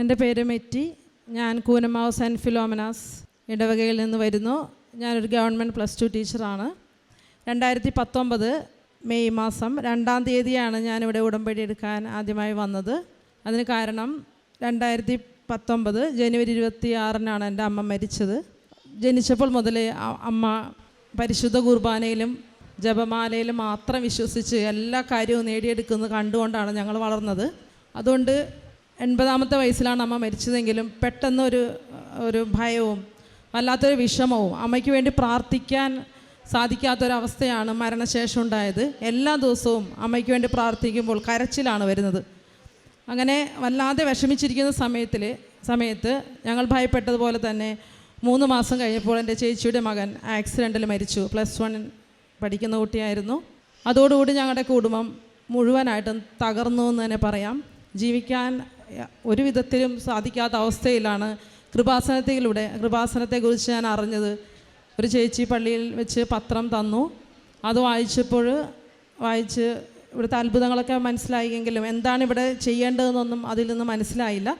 എന്റെ പേര് മെറ്റി. ഞാൻ കൂനമാവ് സെന്റ് ഫിലോമിനാസ് ഇടവകയിൽ നിന്ന് വരുന്നു. ഞാനൊരു ഗവൺമെന്റ് പ്ലസ് ടു ടീച്ചറാണ്. രണ്ടായിരത്തി പത്തൊമ്പത് മെയ് മാസം രണ്ടാം തീയതിയാണ് ഞാനിവിടെ ഉടമ്പടി എടുക്കാൻ ആദ്യമായി വന്നത്. അതിന് കാരണം രണ്ടായിരത്തി പത്തൊമ്പത് ജനുവരി ഇരുപത്തി ആറിനാണ് എന്റെ അമ്മ മരിച്ചത്. ജനിച്ചപ്പോൾ മുതലേ അമ്മ പരിശുദ്ധ കുർബാനയിലും ജപമാലയിലും മാത്രം വിശ്വസിച്ച് എല്ലാ കാര്യവും നേടിയെടുക്കുന്നത് കണ്ടുകൊണ്ടാണ് ഞങ്ങൾ വളർന്നത്. അതുകൊണ്ട് എൺപതാമത്തെ വയസ്സിലാണ് അമ്മ മരിച്ചതെങ്കിലും പെട്ടെന്ന് ഒരു ഒരു ഭയവും വല്ലാത്തൊരു വിഷമവും അമ്മയ്ക്ക് വേണ്ടി പ്രാർത്ഥിക്കാൻ സാധിക്കാത്തൊരവസ്ഥയാണ് മരണശേഷം ഉണ്ടായത്. എല്ലാ ദിവസവും അമ്മയ്ക്ക് വേണ്ടി പ്രാർത്ഥിക്കുമ്പോൾ കരച്ചിലാണ് വരുന്നത്. അങ്ങനെ വല്ലാതെ വിഷമിച്ചിരിക്കുന്ന സമയത്തിൽ സമയത്ത് ഞങ്ങൾ ഭയപ്പെട്ടതുപോലെ തന്നെ മൂന്ന് മാസം കഴിഞ്ഞപ്പോൾ എന്റെ ചേച്ചിയുടെ മകൻ ആക്സിഡന്റിൽ മരിച്ചു. പ്ലസ് വൺ പഠിക്കുന്ന കുട്ടിയായിരുന്നു. അതോടുകൂടി ഞങ്ങളുടെ കുടുംബം മുഴുവനായിട്ടും തകർന്നു എന്ന് തന്നെ പറയാം. ജീവിക്കാൻ ഒരു വിധത്തിലും സാധിക്കാത്ത അവസ്ഥയിലാണ് കൃപാസനത്തിലൂടെ. കൃപാസനത്തെക്കുറിച്ച് ഞാൻ അറിഞ്ഞത് ഒരു ചേച്ചി പള്ളിയിൽ വെച്ച് പത്രം തന്നു. അത് വായിച്ചപ്പോൾ വായിച്ച് ഇവിടുത്തെ അത്ഭുതങ്ങളൊക്കെ മനസ്സിലായെങ്കിലും എന്താണ് ഇവിടെ ചെയ്യേണ്ടതെന്നൊന്നും അതിൽ നിന്ന് മനസ്സിലായില്ല.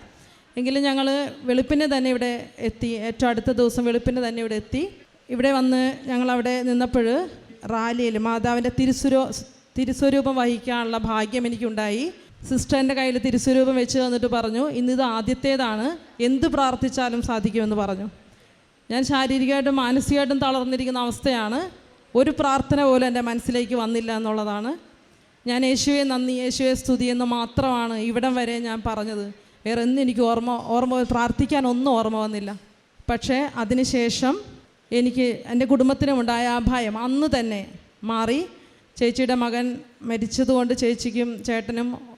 എങ്കിലും ഞങ്ങൾ വെളുപ്പിന് തന്നെ ഇവിടെ എത്തി ഏറ്റവും അടുത്ത ദിവസം വെളുപ്പിന് തന്നെ ഇവിടെ എത്തി. ഇവിടെ വന്ന് ഞങ്ങളവിടെ നിന്നപ്പോൾ റാലിയിൽ മാതാവിന്റെ തിരുസ്വരൂ തിരുസ്വരൂപം വഹിക്കാനുള്ള ഭാഗ്യം എനിക്കുണ്ടായി. സിസ്റ്ററിന്റെ കയ്യിൽ തിരുസ്വരൂപം വെച്ച് തന്നിട്ട് പറഞ്ഞു ഇന്നിത് ആദ്യത്തേതാണ്. എന്ത് പ്രാർത്ഥിച്ചാലും സാധിക്കുമെന്ന് പറഞ്ഞു. ഞാൻ ശാരീരികമായിട്ടും മാനസികമായിട്ടും തളർന്നിരിക്കുന്ന അവസ്ഥയാണ്. ഒരു പ്രാർത്ഥന പോലും എന്റെ മനസ്സിലേക്ക് വന്നില്ല എന്നുള്ളതാണ്. ഞാൻ യേശുവെ നന്ദി. യേശുവെ സ്തുതി എന്ന് മാത്രമാണ് ഇവിടം വരെ ഞാൻ പറഞ്ഞത്. വേറെ ഒന്നും എനിക്ക് ഓർമ്മ ഓർമ്മ പ്രാർത്ഥിക്കാൻ ഒന്നും ഓർമ്മ വന്നില്ല. പക്ഷേ അതിനുശേഷം എനിക്ക് എന്റെ കുടുംബത്തിനുമുണ്ടായ ആ ഭയം അന്ന് തന്നെ മാറി. ചേച്ചിയുടെ മകൻ മരിച്ചതുകൊണ്ട് ചേച്ചിക്കും ചേട്ടനും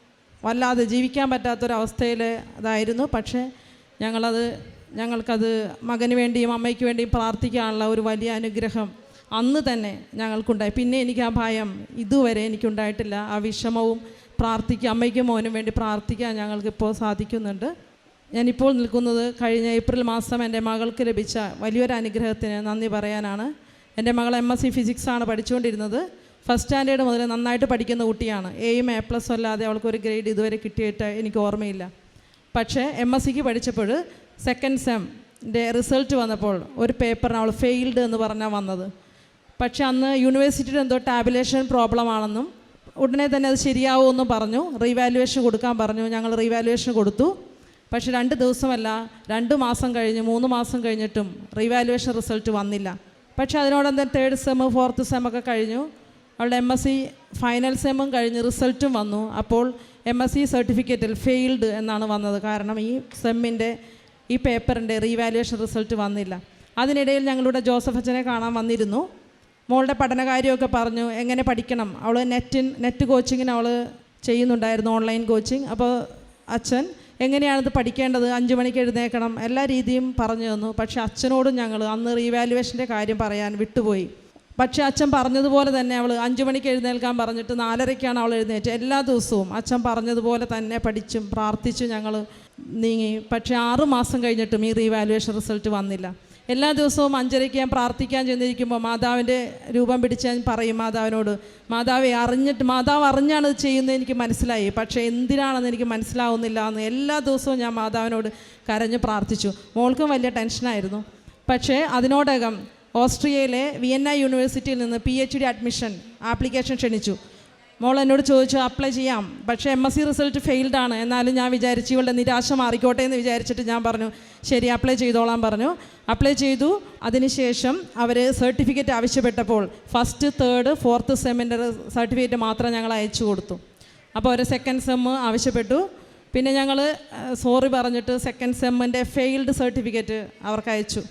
വല്ലാതെ ജീവിക്കാൻ പറ്റാത്തൊരവസ്ഥയിൽ അതായിരുന്നു. പക്ഷേ ഞങ്ങളത് ഞങ്ങൾക്കത് മകന് വേണ്ടിയും അമ്മയ്ക്ക് വേണ്ടിയും പ്രാർത്ഥിക്കാനുള്ള ഒരു വലിയ അനുഗ്രഹം അന്ന് തന്നെ ഞങ്ങൾക്കുണ്ടായി. പിന്നെ എനിക്ക് ആ ഭയം ഇതുവരെ എനിക്കുണ്ടായിട്ടില്ല. ആ വിഷമവും പ്രാർത്ഥിക്കുക അമ്മയ്ക്കും മോനും വേണ്ടി പ്രാർത്ഥിക്കാൻ ഞങ്ങൾക്കിപ്പോൾ സാധിക്കുന്നുണ്ട്. ഞാനിപ്പോൾ നിൽക്കുന്നത് കഴിഞ്ഞ ഏപ്രിൽ മാസം എന്റെ മകൾക്ക് ലഭിച്ച വലിയൊരു അനുഗ്രഹത്തിന് നന്ദി പറയാനാണ്. എന്റെ മകൾ എം എസ് സി ഫിസിക്സാണ് പഠിച്ചുകൊണ്ടിരുന്നത്. ഫസ്റ്റ് സ്റ്റാൻഡേർഡ് മുതൽ നന്നായിട്ട് പഠിക്കുന്ന കുട്ടിയാണ്. എയും എ പ്ലസ് അല്ലാതെ അവൾക്കൊരു ഗ്രേഡ് ഇതുവരെ കിട്ടിയിട്ട് എനിക്ക് ഓർമ്മയില്ല. പക്ഷേ എം എസ് സിക്ക് പഠിച്ചപ്പോൾ സെക്കൻഡ് സെമ്മിന്റെ റിസൾട്ട് വന്നപ്പോൾ ഒരു പേപ്പറിന് അവൾ ഫെയിൽഡ് എന്ന് പറഞ്ഞാൽ വന്നത്. പക്ഷേ അന്ന് യൂണിവേഴ്സിറ്റിയുടെ എന്തോ ടാബുലേഷൻ പ്രോബ്ലം ആണെന്നും ഉടനെ തന്നെ അത് ശരിയാവുമെന്നും പറഞ്ഞു. റീവാലുവേഷൻ കൊടുക്കാൻ പറഞ്ഞു. ഞങ്ങൾ റീവാലുവേഷൻ കൊടുത്തു. പക്ഷേ രണ്ട് ദിവസമല്ല രണ്ട് മാസം കഴിഞ്ഞ് മൂന്ന് മാസം കഴിഞ്ഞിട്ടും റീവാലുവേഷൻ റിസൾട്ട് വന്നില്ല. പക്ഷേ അതിനോടൊപ്പം തേർഡ് സെമ്മ് ഫോർത്ത് സെമ്മൊക്കെ കഴിഞ്ഞു. അവളുടെ എം എസ് സി ഫൈനൽ സെമും കഴിഞ്ഞ് റിസൾട്ടും വന്നു. അപ്പോൾ എം എസ് സി സർട്ടിഫിക്കറ്റിൽ ഫെയിൽഡ് എന്നാണ് വന്നത്. കാരണം ഈ സെമ്മിന്റെ ഈ പേപ്പറിന്റെ റീവാലുവേഷൻ റിസൾട്ട് വന്നില്ല. അതിനിടയിൽ ഞങ്ങളുടെ ജോസഫ് അച്ഛനെ കാണാൻ വന്നിരുന്നു. മോളുടെ പഠനകാര്യമൊക്കെ പറഞ്ഞു എങ്ങനെ പഠിക്കണം? അവൾ നെറ്റിൻ നെറ്റ് കോച്ചിങ്ങിന് അവൾ ചെയ്യുന്നുണ്ടായിരുന്നു ഓൺലൈൻ കോച്ചിങ് അപ്പോൾ അച്ഛൻ എങ്ങനെയാണിത് പഠിക്കേണ്ടത്? അഞ്ച് മണിക്ക് എഴുന്നേക്കണം എല്ലാ രീതിയും പറഞ്ഞു തന്നു. പക്ഷേ അച്ഛനോടും ഞങ്ങൾ അന്ന് റീവാലുവേഷന്റെ കാര്യം പറയാൻ വിട്ടുപോയി. പക്ഷേ അച്ഛൻ പറഞ്ഞതുപോലെ തന്നെ അവൾ അഞ്ചു മണിക്ക് എഴുന്നേൽക്കാൻ പറഞ്ഞിട്ട് നാലരയ്ക്കാണ് അവൾ എഴുന്നേറ്റ്. എല്ലാ ദിവസവും അച്ഛൻ പറഞ്ഞതുപോലെ തന്നെ പഠിച്ചും പ്രാർത്ഥിച്ചും ഞങ്ങൾ നീങ്ങി. പക്ഷേ ആറു മാസം കഴിഞ്ഞിട്ടും ഈ റീവാലുവേഷൻ റിസൾട്ട് വന്നില്ല. എല്ലാ ദിവസവും അഞ്ചരയ്ക്ക് ഞാൻ പ്രാർത്ഥിക്കാൻ ചെന്നിരിക്കുമ്പോൾ മാതാവിന്റെ രൂപം പിടിച്ച് ഞാൻ പറയും മാതാവിനോട് മാതാവെ അറിഞ്ഞിട്ട് മാതാവ് അറിഞ്ഞാണ് ഇത് ചെയ്യുന്നത് എനിക്ക് മനസ്സിലായി. പക്ഷേ എന്തിനാണെന്ന് എനിക്ക് മനസ്സിലാവുന്നില്ല എന്ന് എല്ലാ ദിവസവും ഞാൻ മാതാവിനോട് കരഞ്ഞ് പ്രാർത്ഥിച്ചു. മോൾക്കും വലിയ ടെൻഷനായിരുന്നു. പക്ഷേ അതിനോടകം ഓസ്ട്രിയയിലെ വിയന്ന യൂണിവേഴ്സിറ്റിയിൽ നിന്ന് P H D admission application ക്ഷണിച്ചു. മോൾ എന്നോട് ചോദിച്ചു അപ്ലൈ ചെയ്യാം. പക്ഷേ M S C result failed ആണ്. എന്നാലും ഞാൻ വിചാരിച്ചു ഇവളുടെ നിരാശ മാറിക്കോട്ടെ എന്ന് വിചാരിച്ചിട്ട് ഞാൻ പറഞ്ഞു ശരി അപ്ലൈ ചെയ്തോളാം പറഞ്ഞു. അപ്ലൈ ചെയ്തു. അതിനുശേഷം അവർ സർട്ടിഫിക്കറ്റ് ആവശ്യപ്പെട്ടപ്പോൾ ഫസ്റ്റ് തേർഡ് ഫോർത്ത് സെമ്മിന്റെ സർട്ടിഫിക്കറ്റ് മാത്രം ഞങ്ങൾ അയച്ചു കൊടുത്തു. അപ്പോൾ ഒരു സെക്കൻഡ് സെമ്മ് ആവശ്യപ്പെട്ടു. പിന്നെ ഞങ്ങൾ സോറി പറഞ്ഞിട്ട് സെക്കൻഡ് സെമ്മിന്റെ ഫെയിൽഡ് സർട്ടിഫിക്കറ്റ് അവർക്ക് അയച്ചു.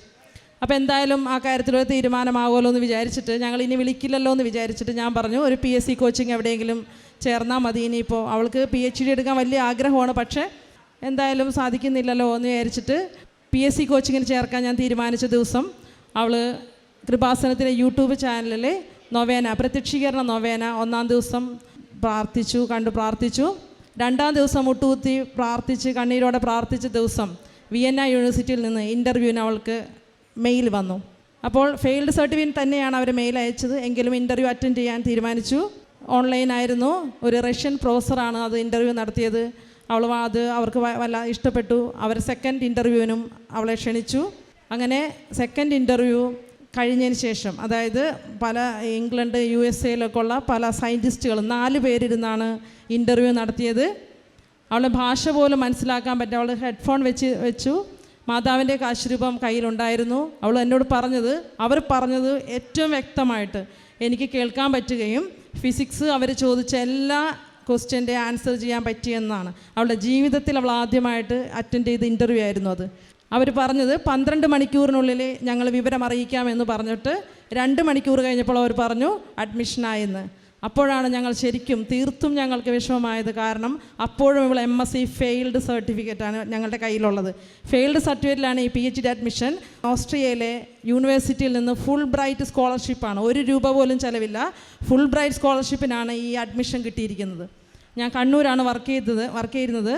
അപ്പോൾ എന്തായാലും ആ കാര്യത്തിലൊരു തീരുമാനമാകുമല്ലോ എന്ന് വിചാരിച്ചിട്ട് ഞങ്ങൾ ഇനി വിളിക്കില്ലല്ലോ എന്ന് വിചാരിച്ചിട്ട് ഞാൻ പറഞ്ഞു. ഒരു പി എസ് സി കോച്ചിങ് എവിടെയെങ്കിലും ചേർന്നാൽ മതി. ഇനിയിപ്പോൾ അവൾക്ക് പി എച്ച് ഡി എടുക്കാൻ വലിയ ആഗ്രഹമാണ്. പക്ഷേ എന്തായാലും സാധിക്കുന്നില്ലല്ലോ എന്ന് വിചാരിച്ചിട്ട് പി എസ് സി കോച്ചിങ്ങിന് ചേർക്കാൻ ഞാൻ തീരുമാനിച്ച ദിവസം അവൾ കൃപാസനത്തിലെ യൂട്യൂബ് ചാനലിലെ നൊവേന പ്രത്യക്ഷീകരണ നൊവേന ഒന്നാം ദിവസം പ്രാർത്ഥിച്ചു കണ്ടു പ്രാർത്ഥിച്ചു. രണ്ടാം ദിവസം മുട്ടുകുത്തി പ്രാർത്ഥിച്ച് കണ്ണീരോടെ പ്രാർത്ഥിച്ച ദിവസം വിയന്ന യൂണിവേഴ്സിറ്റിയിൽ നിന്ന് ഇന്റർവ്യൂവിന് അവൾക്ക് മെയിൽ വന്നു. അപ്പോൾ ഫെയിൽഡ് സർട്ടിഫിക്കറ്റ് തന്നെയാണ് അവർ മെയിൽ അയച്ചത്. എങ്കിലും ഇന്റർവ്യൂ അറ്റൻഡ് ചെയ്യാൻ തീരുമാനിച്ചു. ഓൺലൈനായിരുന്നു ഒരു റഷ്യൻ പ്രൊഫസറാണ് അത് ഇന്റർവ്യൂ നടത്തിയത്. അവൾ അത് അവർക്ക് വല്ല ഇഷ്ടപ്പെട്ടു. അവർ സെക്കൻഡ് ഇന്റർവ്യൂവിനും അവളെ ക്ഷണിച്ചു. അങ്ങനെ സെക്കൻഡ് ഇന്റർവ്യൂ കഴിഞ്ഞതിന് ശേഷം അതായത് പല ഇംഗ്ലണ്ട് യു എസ് എയിലൊക്കെ ഉള്ള പല സയന്റിസ്റ്റുകളും നാല് പേരിരുന്നാണ് ഇന്റർവ്യൂ നടത്തിയത്. അവളുടെ ഭാഷ പോലും മനസ്സിലാക്കാൻ പറ്റും. അവൾ ഹെഡ്ഫോൺ വെച്ച് വെച്ചു. മാതാവിന്റെ കാശുരൂപം കയ്യിലുണ്ടായിരുന്നു. അവൾ എന്നോട് പറഞ്ഞത് അവർ പറഞ്ഞത് ഏറ്റവും വ്യക്തമായിട്ട് എനിക്ക് കേൾക്കാൻ പറ്റുകയും ഫിസിക്സ് അവർ ചോദിച്ച എല്ലാ ക്വസ്റ്റ്യന്റെ ആൻസർ ചെയ്യാൻ പറ്റിയെന്നാണ് അവളുടെ ജീവിതത്തിൽ അവൾ ആദ്യമായിട്ട് അറ്റൻഡ് ചെയ്ത ഇന്റർവ്യൂ ആയിരുന്നു അത്. അവർ പറഞ്ഞത് പന്ത്രണ്ട് മണിക്കൂറിനുള്ളിൽ ഞങ്ങൾ വിവരം അറിയിക്കാമെന്ന് പറഞ്ഞിട്ട് രണ്ട് മണിക്കൂർ കഴിഞ്ഞപ്പോൾ അവർ പറഞ്ഞു അഡ്മിഷനായെന്ന് അപ്പോഴാണ് ഞങ്ങൾ ശരിക്കും തീർത്തും ഞങ്ങൾക്ക് വിഷമമായത് കാരണം അപ്പോഴും ഇവിടെ എം എസ് സി ഫെയിൽഡ് സർട്ടിഫിക്കറ്റാണ് ഞങ്ങളുടെ കയ്യിലുള്ളത്. ഫെയിൽഡ് സർട്ടിഫിക്കറ്റിലാണ് ഈ പി എച്ച് ഡി അഡ്മിഷൻ ഓസ്ട്രിയയിലെ യൂണിവേഴ്സിറ്റിയിൽ നിന്ന് ഫുൾ ബ്രൈറ്റ് സ്കോളർഷിപ്പാണ് ഒരു രൂപ പോലും ചിലവില്ല. ഫുൾ ബ്രൈറ്റ് സ്കോളർഷിപ്പിനാണ് ഈ അഡ്മിഷൻ കിട്ടിയിരിക്കുന്നത്. ഞാൻ കണ്ണൂരാണ് വർക്ക് ചെയ്തത് വർക്ക് ചെയ്യുന്നത്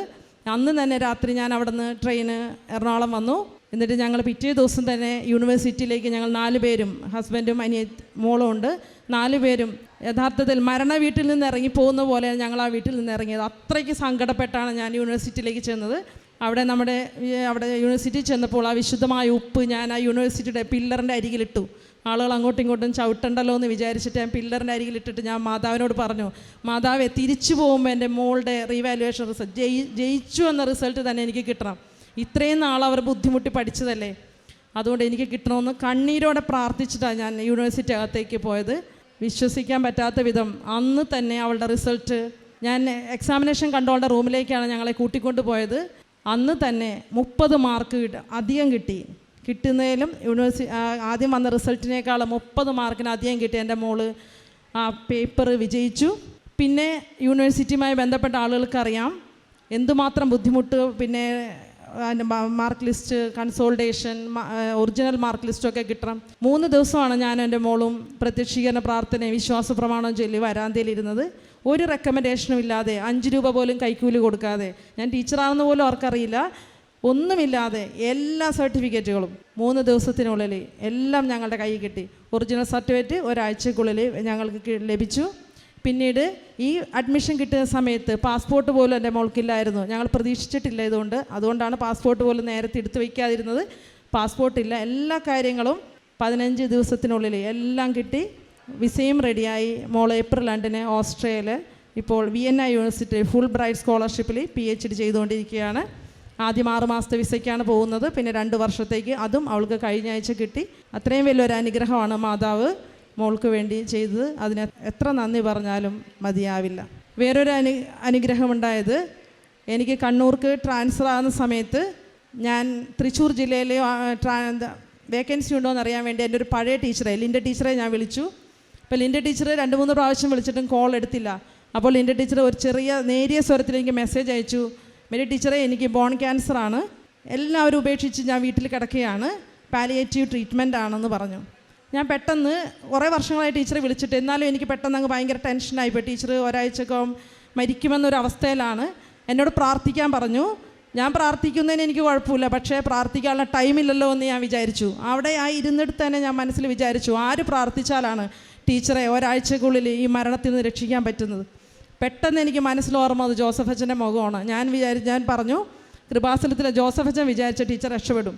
അന്ന് തന്നെ രാത്രി ഞാൻ അവിടെ നിന്ന് ട്രെയിന് എറണാകുളം വന്നു. എന്നിട്ട് ഞങ്ങൾ പിറ്റേ ദിവസം തന്നെ യൂണിവേഴ്സിറ്റിയിലേക്ക് ഞങ്ങൾ നാല് പേരും ഹസ്ബൻഡും അനിയ മോളും ഉണ്ട്. നാല് പേരും യഥാർത്ഥത്തിൽ മരണ വീട്ടിൽ നിന്ന് ഇറങ്ങി പോകുന്ന പോലെ ഞങ്ങൾ ആ വീട്ടിൽ നിന്ന് ഇറങ്ങിയത്. അത്രയ്ക്ക് സങ്കടപ്പെട്ടാണ് ഞാൻ യൂണിവേഴ്സിറ്റിയിലേക്ക് ചെന്നത്. അവിടെ നമ്മുടെ അവിടെ യൂണിവേഴ്സിറ്റി ചെന്നപ്പോൾ ആ വിശുദ്ധമായ ഉപ്പ് ഞാൻ ആ യൂണിവേഴ്സിറ്റിയുടെ പില്ലറിന്റെ അരികിലിട്ടു ആളുകൾ അങ്ങോട്ടും ഇങ്ങോട്ടും ചവിട്ടണ്ടല്ലോ എന്ന് വിചാരിച്ചിട്ട് ഞാൻ പില്ലറിന്റെ അരികിലിട്ടിട്ട് ഞാൻ മാതാവിനോട് പറഞ്ഞു മാതാവെ തിരിച്ചു പോകുമ്പോൾ എന്റെ മോളുടെ റീവാലുവേഷൻ റിസൾട്ട് ജയി ജയിച്ചു എന്ന റിസൾട്ട് തന്നെ എനിക്ക് കിട്ടണം. ഇത്രയും നാൾ അവർ ബുദ്ധിമുട്ടി പഠിച്ചതല്ലേ? അതുകൊണ്ട് എനിക്ക് കിട്ടണമെന്ന് കണ്ണീരോടെ പ്രാർത്ഥിച്ചിട്ടാണ് ഞാൻ യൂണിവേഴ്സിറ്റി അകത്തേക്ക് പോയത്. വിശ്വസിക്കാൻ പറ്റാത്ത വിധം അന്ന് തന്നെ അവളുടെ റിസൾട്ട് ഞാൻ എക്സാമിനേഷൻ കണ്ടവളുടെ റൂമിലേക്കാണ് ഞങ്ങളെ കൂട്ടിക്കൊണ്ട് പോയത്. അന്ന് തന്നെ മുപ്പത് മാർക്ക് അധികം കിട്ടി. കിട്ടുന്നതിലും യൂണിവേഴ്സിറ്റി ആദ്യം വന്ന റിസൾട്ടിനേക്കാൾ മുപ്പത് മാർക്കിന് അധികം കിട്ടി എന്റെ മോൾ ആ പേപ്പർ വിജയിച്ചു. പിന്നെ യൂണിവേഴ്സിറ്റിയുമായി ബന്ധപ്പെട്ട ആളുകൾക്കറിയാം. എന്തുമാത്രം ബുദ്ധിമുട്ട് പിന്നെ mark list consultation original mark ലിസ്റ്റൊക്കെ കിട്ടണം. മൂന്ന് ദിവസമാണ് ഞാൻ എന്റെ മോളും പ്രത്യക്ഷീകരണ പ്രാർത്ഥനയും വിശ്വാസ പ്രമാണം ചൊല്ലി വരാന്തയിലിരുന്നത്. ഒരു റെക്കമെൻഡേഷനും ഇല്ലാതെ അഞ്ച് രൂപ പോലും കൈക്കൂലി കൊടുക്കാതെ. ഞാൻ ടീച്ചറാണെന്ന് പോലും അവർക്കറിയില്ല ഒന്നുമില്ലാതെ എല്ലാ സർട്ടിഫിക്കറ്റുകളും മൂന്ന് ദിവസത്തിനുള്ളിൽ എല്ലാം ഞങ്ങളുടെ കയ്യിൽ കിട്ടി. ഒറിജിനൽ സർട്ടിഫിക്കറ്റ് ഒരാഴ്ചക്കുള്ളിൽ ഞങ്ങൾക്ക് ലഭിച്ചു. പിന്നീട് ഈ അഡ്മിഷൻ കിട്ടുന്ന സമയത്ത് പാസ്പോർട്ട് പോലും എന്റെ മോൾക്കില്ലായിരുന്നു. ഞങ്ങൾ പ്രതീക്ഷിച്ചിട്ടില്ല ഇതുകൊണ്ട് അതുകൊണ്ടാണ് പാസ്പോർട്ട് പോലും നേരത്തെ എടുത്തു വയ്ക്കാതിരുന്നത്. പാസ്പോർട്ടില്ല എല്ലാ കാര്യങ്ങളും പതിനഞ്ച് ദിവസത്തിനുള്ളിൽ എല്ലാം കിട്ടി. വിസയും റെഡിയായി മോൾ ഏപ്രിൽ രണ്ടിന് ഓസ്ട്രേലിയയിൽ ഇപ്പോൾ V N I university Fulbright സ്കോളർഷിപ്പിൽ P H D ചെയ്തുകൊണ്ടിരിക്കുകയാണ്. ആദ്യം ആറ് മാസത്തെ വിസയ്ക്കാണ് പോകുന്നത്. പിന്നെ രണ്ട് വർഷത്തേക്ക് അതും അവൾക്ക് കഴിഞ്ഞ ആഴ്ച കിട്ടി. അത്രയും വലിയൊരു അനുഗ്രഹമാണ് മാതാവ് മോൾക്ക് വേണ്ടി ചെയ്തത്. അതിന് എത്ര നന്ദി പറഞ്ഞാലും മതിയാവില്ല. വേറൊരു അനു അനുഗ്രഹമുണ്ടായത് എനിക്ക് കണ്ണൂർക്ക് ട്രാൻസ്ഫർ ആകുന്ന സമയത്ത് ഞാൻ തൃശ്ശൂർ ജില്ലയിലെ വേക്കൻസി ഉണ്ടോ എന്ന് അറിയാൻ വേണ്ടി എന്റെ ഒരു പഴയ ടീച്ചറെ ലിന്റെ ടീച്ചറെ ഞാൻ വിളിച്ചു. അപ്പോൾ ലിന്റെ ടീച്ചർ രണ്ട് മൂന്ന് പ്രാവശ്യം വിളിച്ചിട്ടും കോൾ എടുത്തില്ല. അപ്പോൾ ലിന്റെ ടീച്ചർ ഒരു ചെറിയ നേരിയ സ്വരത്തിൽ എനിക്ക് മെസ്സേജ് അയച്ചു. മേരി ടീച്ചറെ എനിക്ക് ബോൺ ക്യാൻസർ ആണ്. എല്ലാവരും ഉപേക്ഷിച്ച് ഞാൻ വീട്ടിൽ കിടക്കുകയാണ്. പാലിയേറ്റീവ് ട്രീറ്റ്മെന്റ് ആണെന്ന് പറഞ്ഞു. ഞാൻ പെട്ടെന്ന് കുറേ വർഷങ്ങളായി ടീച്ചറെ വിളിച്ചിട്ട് എന്നാലും എനിക്ക് പെട്ടെന്ന് അങ്ങ് ഭയങ്കര ടെൻഷനായിപ്പോയി ടീച്ചർ ഒരാഴ്ചക്കും മരിക്കുമെന്നൊരു അവസ്ഥയിലാണ് എന്നോട് പ്രാർത്ഥിക്കാൻ പറഞ്ഞു. ഞാൻ പ്രാർത്ഥിക്കുന്നതിന് എനിക്ക് കുഴപ്പമില്ല. പക്ഷേ പ്രാർത്ഥിക്കാനുള്ള ടൈമില്ലല്ലോ എന്ന് ഞാൻ വിചാരിച്ചു. അവിടെ ആ ഇരുന്നിടത്ത് തന്നെ ഞാൻ മനസ്സിൽ വിചാരിച്ചു. ആര് പ്രാർത്ഥിച്ചാലാണ് ടീച്ചറെ ഒരാഴ്ചക്കുള്ളിൽ ഈ മരണത്തിൽ നിന്ന് രക്ഷിക്കാൻ പറ്റുന്നത്? പെട്ടെന്ന് എനിക്ക് മനസ്സിൽ ഓർമ്മ അത് ജോസഫ് അച്ഛന്റെ മുഖമാണ്. ഞാൻ വിചാരിച്ച് ഞാൻ പറഞ്ഞു കൃപാസനത്തിലെ ജോസഫ് അച്ഛൻ വിചാരിച്ച ടീച്ചർ രക്ഷപ്പെടും.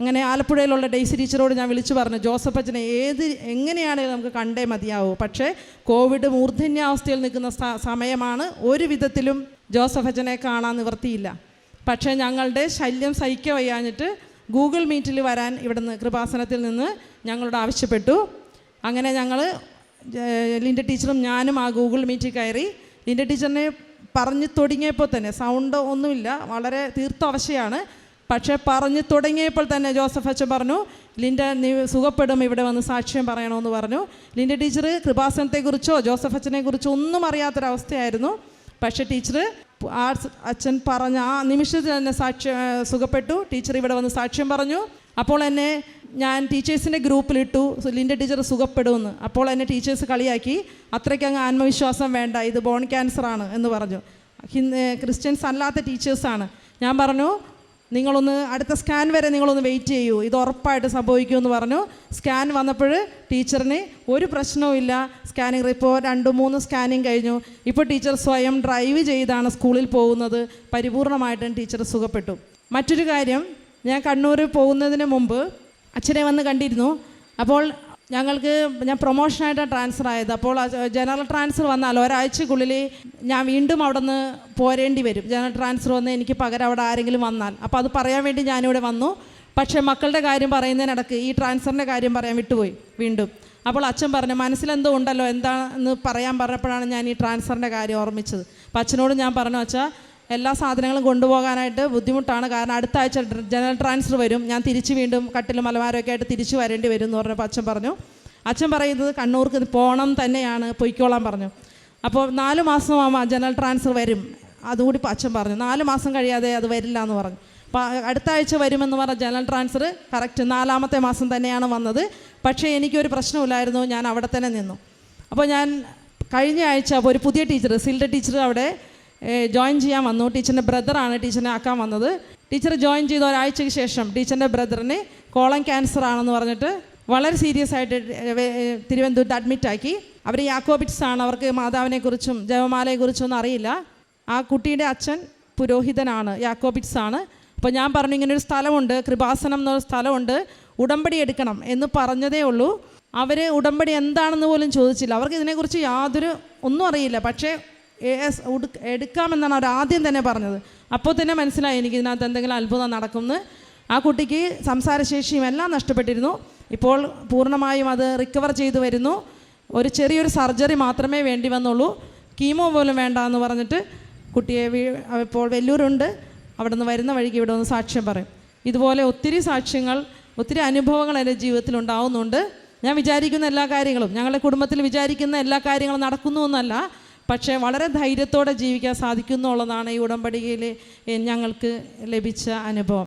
അങ്ങനെ ആലപ്പുഴയിലുള്ള ഡെയ്സി ടീച്ചറോട് ഞാൻ വിളിച്ചു പറഞ്ഞു ജോസഫ് അച്ഛനെ ഏത് എങ്ങനെയാണെങ്കിലും നമുക്ക് കണ്ടേ മതിയാവൂ. പക്ഷേ കോവിഡ് മൂർധന്യാവസ്ഥയിൽ നിൽക്കുന്ന സമയമാണ് ഒരു വിധത്തിലും ജോസഫ് അച്ഛനെ കാണാൻ നിവർത്തിയില്ല പക്ഷേ ഞങ്ങളുടെ ശല്യം സഹിക്ക വയ്യാഞ്ഞിട്ട് ഗൂഗിൾ മീറ്റിൽ വരാൻ ഇവിടുന്ന് കൃപാസനത്തിൽ നിന്ന് ഞങ്ങളോട് ആവശ്യപ്പെട്ടു. അങ്ങനെ ഞങ്ങൾ ലിന്റെ ടീച്ചറും ഞാനും ആ ഗൂഗിൾ മീറ്റിൽ കയറി ലിന്റെ ടീച്ചറിനെ പറഞ്ഞു തുടങ്ങിയപ്പോൾ തന്നെ സൗണ്ട് ഒന്നുമില്ല വളരെ തീർത്ത അവശയാണ് പക്ഷേ പറഞ്ഞു തുടങ്ങിയപ്പോൾ തന്നെ ജോസഫ് അച്ഛൻ പറഞ്ഞു ലിന്റെ നീ സുഖപ്പെടും ഇവിടെ വന്ന് സാക്ഷ്യം പറയണമെന്ന് പറഞ്ഞു. ലിന്റെ ടീച്ചർ കൃപാസനത്തെക്കുറിച്ചോ ജോസഫ് അച്ഛനെക്കുറിച്ചോ ഒന്നും അറിയാത്തൊരവസ്ഥയായിരുന്നു. പക്ഷേ ടീച്ചർ ആ അച്ഛൻ പറഞ്ഞ ആ നിമിഷത്തിൽ തന്നെ സാക്ഷ്യം സുഖപ്പെട്ടു. ടീച്ചർ ഇവിടെ വന്ന് സാക്ഷ്യം പറഞ്ഞു. അപ്പോൾ എന്നെ ഞാൻ ടീച്ചേഴ്സിന്റെ ഗ്രൂപ്പിലിട്ടു. ലിന്റെ ടീച്ചർ സുഖപ്പെടുമെന്ന്. അപ്പോൾ എന്നെ ടീച്ചേഴ്സ് കളിയാക്കി. അത്രയ്ക്ക് അങ്ങ് ആത്മവിശ്വാസം വേണ്ട. ഇത് ബോൺ ക്യാൻസറാണ് എന്ന് പറഞ്ഞു. ക്രിസ്ത്യൻസ് അല്ലാത്ത ടീച്ചേഴ്സാണ് ഞാൻ പറഞ്ഞു നിങ്ങളൊന്ന് അടുത്ത സ്കാൻ വരെ നിങ്ങളൊന്ന് വെയിറ്റ് ചെയ്യൂ. ഇത് ഉറപ്പായിട്ട് സംഭവിക്കുമെന്ന് പറഞ്ഞു. സ്കാൻ വന്നപ്പോൾ ടീച്ചറിന് ഒരു പ്രശ്നവുമില്ല സ്കാനിങ് ഇപ്പോൾ രണ്ട് മൂന്ന് സ്കാനിങ് കഴിഞ്ഞു. ഇപ്പോൾ ടീച്ചർ സ്വയം ഡ്രൈവ് ചെയ്താണ് സ്കൂളിൽ പോകുന്നത്. പരിപൂർണമായിട്ടും ടീച്ചർ സുഖപ്പെട്ടു. മറ്റൊരു കാര്യം ഞാൻ കണ്ണൂർ പോകുന്നതിന് മുമ്പ് അച്ഛനെ വന്ന് കണ്ടിരുന്നു. അപ്പോൾ ഞങ്ങൾക്ക് ഞാൻ പ്രൊമോഷനായിട്ടാണ് ട്രാൻസ്ഫർ ആയത്. അപ്പോൾ ജനറൽ ട്രാൻസ്ഫർ വന്നാൽ ഒരാഴ്ചക്കുള്ളിൽ ഞാൻ വീണ്ടും അവിടെ നിന്ന് പോരേണ്ടി വരും. ജനറൽ ട്രാൻസ്ഫർ വന്ന് എനിക്ക് പകരം അവിടെ ആരെങ്കിലും വന്നാൽ. അപ്പോൾ അത് പറയാൻ വേണ്ടി ഞാനിവിടെ വന്നു. പക്ഷേ മക്കളുടെ കാര്യം പറയുന്നതിനിടക്ക് ഈ ട്രാൻസ്ഫറിന്റെ കാര്യം പറയാൻ വിട്ടുപോയി വീണ്ടും. അപ്പോൾ അച്ഛൻ പറഞ്ഞു മനസ്സിലെന്തോ ഉണ്ടല്ലോ എന്താണെന്ന് പറയാൻ പറഞ്ഞപ്പോഴാണ് ഞാൻ ഈ ട്രാൻസ്ഫറിന്റെ കാര്യം ഓർമ്മിച്ചത്. അപ്പോൾ അച്ഛനോട് ഞാൻ പറഞ്ഞു അച്ഛാ എല്ലാ സാധനങ്ങളും കൊണ്ടുപോകാനായിട്ട് ബുദ്ധിമുട്ടാണ്. കാരണം അടുത്ത ആഴ്ച ജനറൽ ട്രാൻസ്ഫർ വരും. ഞാൻ തിരിച്ച് വീണ്ടും കട്ടിലും മലബാരൊക്കെ ആയിട്ട് തിരിച്ചു വരേണ്ടി വരും എന്ന് പറഞ്ഞപ്പോൾ അച്ഛൻ പറഞ്ഞു. അച്ഛൻ പറയുന്നത് കണ്ണൂർക്ക് പോകണം തന്നെയാണ് പൊയ്ക്കോളാൻ പറഞ്ഞു. അപ്പോൾ നാല് മാസം മാസമാകുമ്പോൾ ജനറൽ ട്രാൻസ്ഫർ വരും. അതുകൂടി അച്ഛൻ പറഞ്ഞു. നാല് മാസം കഴിയാതെ അത് വരില്ല എന്ന് പറഞ്ഞു. അപ്പോൾ അടുത്ത ആഴ്ച വരുമെന്ന് പറഞ്ഞ ജനറൽ ട്രാൻസ്ഫർ കറക്റ്റ് നാലാമത്തെ മാസം തന്നെയാണ് വന്നത്. പക്ഷേ എനിക്കൊരു പ്രശ്നമില്ലായിരുന്നു ഞാൻ അവിടെ തന്നെ നിന്നു. അപ്പോൾ ഞാൻ കഴിഞ്ഞ ആഴ്ച അപ്പോൾ ഒരു പുതിയ ടീച്ചർ സിൽഡ ടീച്ചർ അവിടെ ജോയിൻ ചെയ്യാൻ വന്നു. ടീച്ചറിന്റെ ബ്രദറാണ് ടീച്ചറിനെ ആക്കാൻ വന്നത്. ടീച്ചർ ജോയിൻ ചെയ്ത ഒരാഴ്ചയ്ക്ക് ശേഷം ടീച്ചറിന്റെ ബ്രദറിന് കോളം ക്യാൻസർ ആണെന്ന് പറഞ്ഞിട്ട് വളരെ സീരിയസ് ആയിട്ട് തിരുവനന്തപുരത്ത് അഡ്മിറ്റ് ആക്കി. അവർ യാക്കോബിറ്റ്സ് ആണ്. അവർക്ക് മാതാവിനെക്കുറിച്ചും ജപമാലയെക്കുറിച്ചും ഒന്നും അറിയില്ല. ആ കുട്ടിയുടെ അച്ഛൻ പുരോഹിതനാണ്. യാക്കോബിറ്റ്സ് ആണ്. അപ്പോൾ ഞാൻ പറഞ്ഞു ഇങ്ങനെ ഒരു സ്ഥലമുണ്ട്. കൃപാസനം എന്നൊരു സ്ഥലമുണ്ട്. ഉടമ്പടി എടുക്കണം. എന്ന് പറഞ്ഞതേ ഉള്ളൂ. അവർ ഉടമ്പടി എന്താണെന്ന് പോലും ചോദിച്ചില്ല. അവർക്ക് ഇതിനെക്കുറിച്ച് യാതൊരു ഒന്നും അറിയില്ല. പക്ഷേ എടുക്കാമെന്നാണ് അവർ ആദ്യം തന്നെ പറഞ്ഞത്. അപ്പോൾ തന്നെ മനസ്സിലായി എനിക്ക് ഇതിനകത്ത് എന്തെങ്കിലും അത്ഭുതം നടക്കുമെന്ന്. ആ കുട്ടിക്ക് സംസാരശേഷിയും എല്ലാം നഷ്ടപ്പെട്ടിരുന്നു. ഇപ്പോൾ പൂർണമായും അത് റിക്കവർ ചെയ്തു വരുന്നു. ഒരു ചെറിയൊരു സർജറി മാത്രമേ വേണ്ടി വന്നുള്ളൂ. കീമോ പോലും വേണ്ട എന്ന് പറഞ്ഞിട്ട് കുട്ടിയെ ഇപ്പോൾ വെല്ലൂരുണ്ട്. അവിടെ നിന്ന് വരുന്ന വഴിക്ക് ഇവിടെ ഒന്ന് സാക്ഷ്യം പറയും. ഇതുപോലെ ഒത്തിരി സാക്ഷ്യങ്ങൾ ഒത്തിരി അനുഭവങ്ങൾ എന്റെ ജീവിതത്തിൽ ഉണ്ടാവുന്നുണ്ട്. ഞാൻ വിചാരിക്കുന്ന എല്ലാ കാര്യങ്ങളും ഞങ്ങളുടെ കുടുംബത്തിൽ വിചാരിക്കുന്ന എല്ലാ കാര്യങ്ങളും നടക്കുന്നു എന്നല്ല. പക്ഷേ വളരെ ധൈര്യത്തോടെ ജീവിക്കാൻ സാധിക്കുന്നുള്ളതാണ് ഈ ഉടമ്പടിയിൽ ഞങ്ങൾക്ക് ലഭിച്ച അനുഭവം.